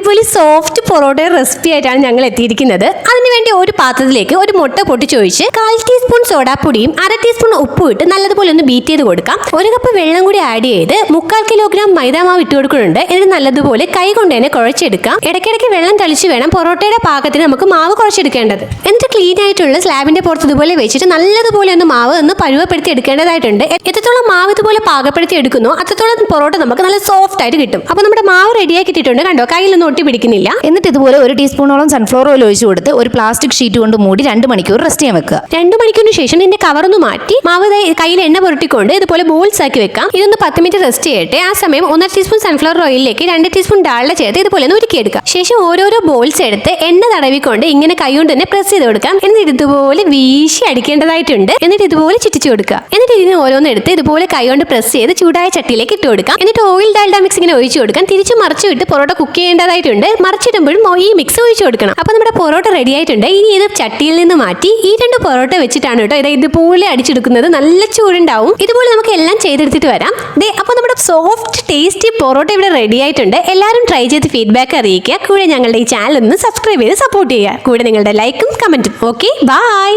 അടിപൊളി soft parotta recipe ആയിട്ടാണ് ഞങ്ങൾ എത്തിയിരിക്കുന്നത്. അതിനുവേണ്ടി ഒരു പാത്രത്തിലേക്ക് ഒരു മുട്ട പൊട്ടിച്ചൊഴിച്ച് കാൽ ടീസ്പൂൺ സോഡാപ്പൊടിയും അര ടീസ്പൂൺ ഉപ്പും ഇട്ട് നല്ലതുപോലെ ഒന്ന് ബീറ്റ് ചെയ്ത് കൊടുക്കാം. ഒരു കപ്പ് വെള്ളം കൂടി ആഡ് ചെയ്ത് മുക്കാൽ കിലോഗ്രാം മൈദാമാവ് ഇട്ട് കൊടുക്കുന്നുണ്ട്. ഇത് നല്ലതുപോലെ കൈ കൊണ്ട് തന്നെ കുഴച്ചെടുക്കാം. ഇടയ്ക്കിടയ്ക്ക് വെള്ളം തളിച്ച് വേണം പൊറോട്ടയുടെ പാകത്തിന് നമുക്ക് മാവ് കുഴച്ചെടുക്കേണ്ടത്. എന്നിട്ട് ക്ലീൻ ആയിട്ടുള്ള സ്ലാബിന്റെ പുറത്ത് ഇതുപോലെ വെച്ചിട്ട് നല്ലതുപോലെ ഒന്ന് മാവ് ഒന്ന് പരുവപ്പെടുത്തി എടുക്കേണ്ടതായിട്ടുണ്ട്. എത്രത്തോളം മാവ് ഇതുപോലെ പാകപ്പെടുത്തി എടുക്കുന്നോ അത്രത്തോളം പൊറോട്ട നമുക്ക് നല്ല സോഫ്റ്റ് ആയിട്ട് കിട്ടും. അപ്പൊ നമ്മുടെ മാവ് റെഡിയാക്കി ഇട്ടിട്ടുണ്ട് കണ്ടോ? കയ്യിലൊന്നും ഒട്ടി പിടിക്കുന്നില്ല. എന്നിട്ട് ഇതുപോലെ ഒരു ടീസ്പൂണോളം സൺഫ്ലവർ ഓയിൽ ഒഴിച്ചു കൊടുത്ത് ഒരു പ്ലാസ്റ്റിക് ഷീറ്റ് കൊണ്ട് മൂടി രണ്ട് മണിക്കൂർ റെസ്റ്റ് ചെയ്യാൻ വെക്കുക. രണ്ടു മണിക്കൂറിന് ശേഷം ഇതിന്റെ കവറൊന്ന് മാറ്റി മാവ് കയ്യിൽ എണ്ണ പുരട്ടിക്കൊണ്ട് ഇതുപോലെ ബോൾസ് ആക്കി വെക്കാം. ഇതൊന്ന് പത്ത് മിനിറ്റ് റെസ്റ്റ് ചെയ്യട്ടെ. ആ സമയം ഒന്നര ടീസ്പൂൺ സൺഫ്ലവർ ഓയിലിലേക്ക് രണ്ട് ടീസ്പൂൺ ഡാളിലെ ചേർത്ത് ഇതുപോലെ ഒന്ന് ഉരുക്കിയെടുക്കാം. ശേഷം ഓരോരോ ബോൾസ് എടുത്ത് എണ്ണ തടവിക്കൊണ്ട് ഇങ്ങനെ കൈ കൊണ്ട് തന്നെ പ്രസ് ചെയ്ത് കൊടുക്കാം. എന്നിട്ട് ഇതുപോലെ വീശി അടിക്കേണ്ടതായിട്ടുണ്ട്. എന്നിട്ട് ഇതുപോലെ ചുറ്റിച്ചു കൊടുക്കുക. എന്നിട്ട് ഇതിന് ഓരോന്ന് എടുത്ത് ഇതുപോലെ കൈ കൊണ്ട് പ്രസ് ചെയ്ത് ചൂടായ ചട്ടിയിലേക്ക് ഇട്ട് കൊടുക്കാം. എന്നിട്ട് ഓയിൽ ഡാൽഡ മിക്സ് ഇങ്ങനെ ഒഴിച്ചു കൊടുക്കാം. തിരിച്ച് മറിച്ചു വിട്ട് പൊറോട്ട കുക്ക് ചെയ്യേണ്ടതായിട്ടുണ്ട് മറിച്ചിടുമ്പോഴും ഈ മിക്സ് ഒഴിച്ചു കൊടുക്കണം. അപ്പോൾ നമ്മുടെ പൊറോട്ട റെഡി ആയിട്ടുണ്ട്. ഇനി ഇത് ചട്ടിയിൽ നിന്ന് മാറ്റി ഈ രണ്ട് പൊറോട്ട വെച്ചിട്ടാണ് കേട്ടോ. ഇത് ഇതുപോലെ അടിച്ചെടുക്കുന്നത്. നല്ല ചൂടുണ്ടാവും. ഇതുപോലെ നമുക്ക് എല്ലാം ചെയ്തെടുത്തിട്ട് വരാം. ദേ അപ്പോൾ നമ്മുടെ സോഫ്റ്റ് ടേസ്റ്റി പൊറോട്ട ഇവിടെ റെഡി ആയിട്ടുണ്ട്. എല്ലാവരും ട്രൈ ചെയ്ത് ഫീഡ്ബാക്ക് അറിയിക്കുക. കൂടെ ഞങ്ങളുടെ ഈ ചാനൽ ഒന്ന് സബ്സ്ക്രൈബ് ചെയ്ത് സപ്പോർട്ട് ചെയ്യുക. കൂടെ നിങ്ങളുടെ ലൈക്കും കമന്റും ഓക്കെ ബൈ